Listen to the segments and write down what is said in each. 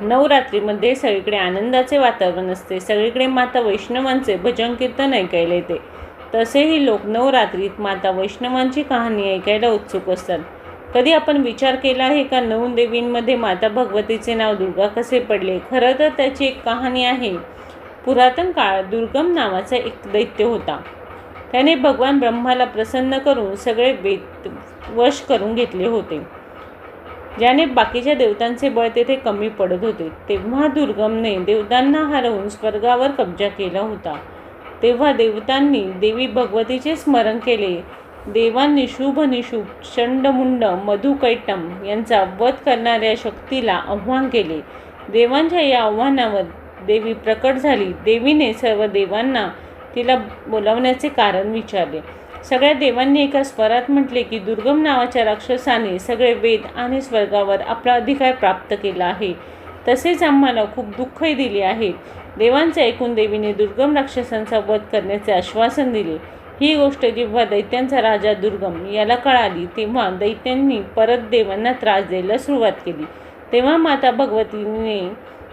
नवरात्रीमध्ये सगळीकडे आनंदाचे वातावरण असते. सगळीकडे माता वैष्णवांचे भजन कीर्तन ऐकायला येते. तसेही लोक नवरात्रीत माता वैष्णवांची कहाणी ऐकायला उत्सुक असतात. कधी आपण विचार केला आहे का नऊ देवींमध्ये माता भगवतीचे नाव दुर्गा कसे पडले? खरं तर त्याची एक कहाणी आहे. पुरातन काळात दुर्गम नावाचा एक दैत्य होता. त्याने भगवान ब्रह्माला प्रसन्न करून सगळे वेद वश करून घेतले होते. ज्याने बाकीच्या देवतांचे बळ तेथे कमी पडत होते तेव्हा दुर्गमने देवतांना हरवून स्वर्गावर कब्जा केला होता. तेव्हा देवतांनी देवी भगवतीचे स्मरण केले. देवांनी शुभ निशुभ चंडमुंड मधुकैटम यांचा वध करणाऱ्या शक्तीला आव्हान केले. देवांच्या या आव्हानावर देवी प्रकट झाली. देवीने सर्व देवांना तिला बोलावण्याचे कारण विचारले. सगळ्या देवांनी एका स्वरात म्हटले की दुर्गम नावाच्या राक्षसाने सगळे वेद आणि स्वर्गावर आपला अधिकार प्राप्त केला आहे. तसेच आम्हाला खूप दुःखही दिले आहे. देवांचे ऐकून देवीने दुर्गम राक्षसांचा वध करण्याचे आश्वासन दिले. ही गोष्ट जेव्हा दैत्यांचा राजा दुर्गम याला कळाली तेव्हा दैत्यांनी परत देवांना त्रास द्यायला सुरुवात केली. तेव्हा माता भगवतीने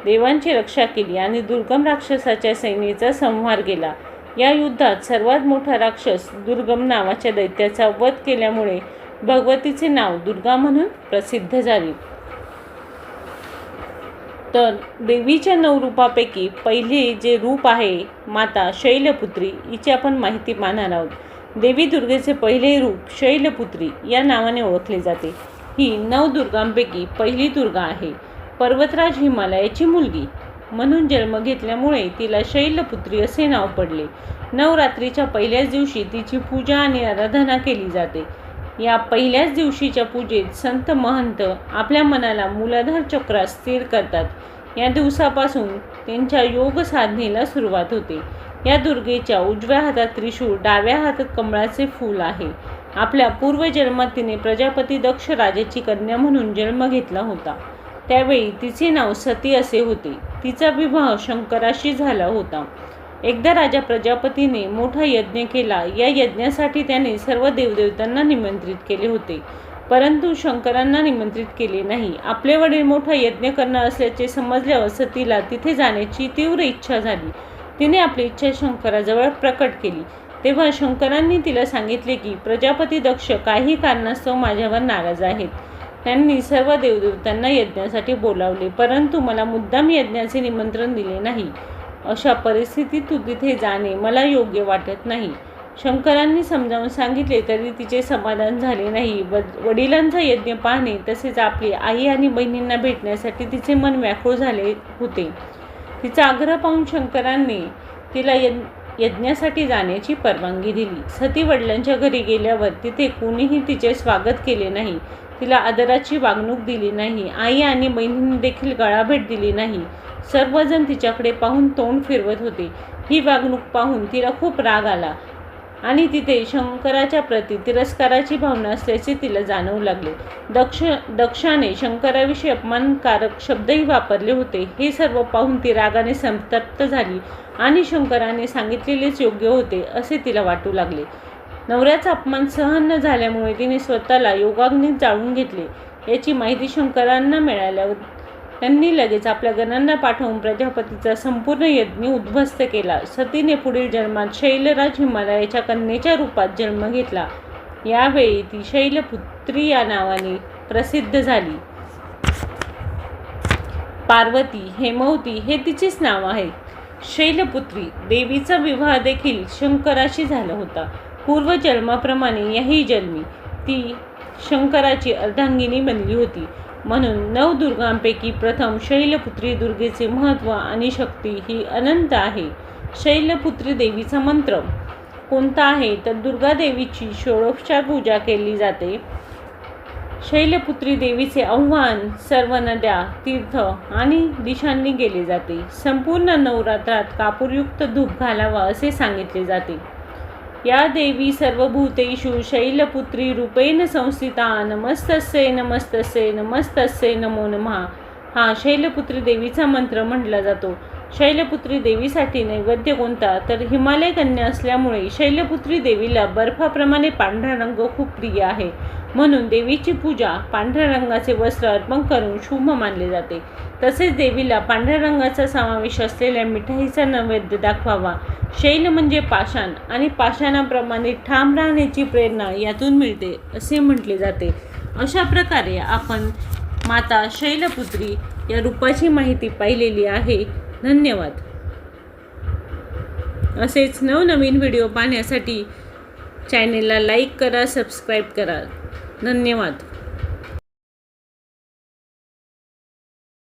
देवांची रक्षा केली आणि दुर्गम राक्षसाच्या सैन्याचा संहार केला. या युद्धात सर्वात मोठा राक्षस दुर्गम नावाच्या दैत्याचा वध केल्यामुळे भगवतीचे नाव दुर्गा म्हणून प्रसिद्ध झाले. तर देवीच्या नऊ रूपापैकी पहिले जे रूप आहे माता शैलपुत्री हिची आपण माहिती पाहणार आहोत. देवी दुर्गेचे पहिले रूप शैलपुत्री या नावाने ओळखले जाते. ही नऊ दुर्गांपैकी पहिली दुर्गा आहे. पर्वतराज हिमालयाची मुलगी. म्हणून जन्म घेतल्यामुळे तिला शैलपुत्री असे नाव पडले. नवरात्रीच्या पहिल्याच दिवशी तिची पूजा आणि आराधना केली जाते. या पहिल्याच दिवशीच्या पूजेत संत महंत आपल्या मनाला मूलाधार चक्रात स्थिर करतात. या दिवसापासून त्यांच्या योग साधनेला सुरुवात होते. या दुर्गेच्या उजव्या हातात त्रिशूळ डाव्या हातात कमळाचे फूल आहे. आपल्या पूर्वजन्मात तिने प्रजापती दक्ष राजाची कन्या म्हणून जन्म घेतला होता. त्यावेळी तिचे नाव सती असे होते. तिचा विवाह शंकराशी झाला होता. एकदा राजा प्रजापतीने मोठा यज्ञ केला. या यज्ञासाठी त्याने सर्व देवदेवतांना निमंत्रित केले होते. परंतु शंकरांना निमंत्रित केले नाही. आपले वडील मोठा यज्ञ करणार असल्याचे समजल्यावर सतीला तिथे जाण्याची तीव्र इच्छा झाली. तिने आपली इच्छा शंकराजवळ प्रकट केली. तेव्हा शंकरांनी तिला सांगितले की प्रजापती दक्ष काही कारणास्तव माझ्यावर नाराज आहेत. त्यांनी सर्व देवदेवतांना यज्ञासाठी बोलावले परंतु मला मुद्दाम यज्ञाचे निमंत्रण दिले नाही. अशा परिस्थितीत तू तिथे जाणे मला योग्य वाटत नाही. शंकरांनी समजावून सांगितले तरी तिचे समाधान झाले नाही. व वडिलांचा यज्ञ पाहणे तसेच आपली आई आणि बहिणींना भेटण्यासाठी तिचे मन व्याकुळ झाले होते. तिचा आग्रह पाहून शंकरांनी तिला यज्ञ यज्ञासाठी जाण्याची परवानगी दिली. सती वडिलांच्या घरी गेल्यावर तिथे कोणीही तिचे स्वागत केले नाही. तिला आदराची वागणूक दिली नाही. आई आणि बहिणींनी देखील गळाभेट दिली नाही. सर्वजण तिच्याकडे पाहून तोंड फिरवत होते. ही वागणूक पाहून तिला खूप राग आला आणि तिथे शंकराच्या प्रती तिरस्काराची भावना असल्याचे तिला जाणवू लागले. दक्ष दक्षाने शंकराविषयी अपमानकारक शब्दही वापरले होते. हे सर्व पाहून ती रागाने संतप्त झाली आणि शंकराने सांगितलेलेच योग्य होते असे तिला वाटू लागले. नवऱ्याचा अपमान सहन न झाल्यामुळे तिने स्वतःला योगाग्नीत जाळून घेतले. याची माहिती शंकरांना मिळाल्यावर त्यांनी लगेच आपल्या गणांना पाठवून प्रजापतीचा संपूर्ण यज्ञ उद्ध्वस्त केला. सतीने पुढील जन्मात शैलराज हिमालयाच्या कन्येच्या रूपात जन्म घेतला. यावेळी ती शैलपुत्री या नावाने प्रसिद्ध झाली. पार्वती हेमवती हे तिचेच नाव आहे. शैलपुत्री देवीचा विवाह देखील शंकराशी झाला होता. पूर्वजन्माप्रमाणे याही जन्मी ती शंकराची अर्धांगिनी बनली होती. म्हणून नवदुर्गांपैकी प्रथम शैलपुत्री दुर्गेचे महत्त्व आणि शक्ती ही अनंत आहे. शैलपुत्री देवीचा मंत्र कोणता आहे तर दुर्गा देवीची षोडोपचार पूजा केली जाते. शैलपुत्री देवीचे आव्हान सर्व नद्या तीर्थ आणि दिशांनी गेले जाते. संपूर्ण नवरात्रात कापूरयुक्त धूप घालावा असे सांगितले जाते. या देवी सर्वभूतेषु शैलपुत्री रूपेण संस्थिता। नमस्तस्ये नमस्तस्ये नमस्तस्ये नमो नमः। हा शैलपुत्री देवीचा मंत्र म्हटला जातो. शैलपुत्री देवीसाठी नैवेद्य कोणता? तर हिमालय कन्या असल्यामुळे शैलपुत्री देवीला बर्फाप्रमाणे पांढरा रंग खूप प्रिय आहे. म्हणून देवीची पूजा पांढऱ्या रंगाचे वस्त्र अर्पण करून शुभ मानले जाते. तसेच देवीला पांढऱ्या रंगाचा समावेश असलेल्या मिठाईचा नैवेद्य दाखवावा. शैल म्हणजे पाषाण आणि पाषाणाप्रमाणे ठाम राहण्याची प्रेरणा यातून मिळते असे म्हटले जाते. अशा प्रकारे आपण माता शैलपुत्री या रूपाची माहिती पाहिलेली आहे. धन्यवाद. असेच नवनवीन व्हिडिओ पाहण्यासाठी चॅनेलला लाईक करा सबस्क्राईब करा. धन्यवाद.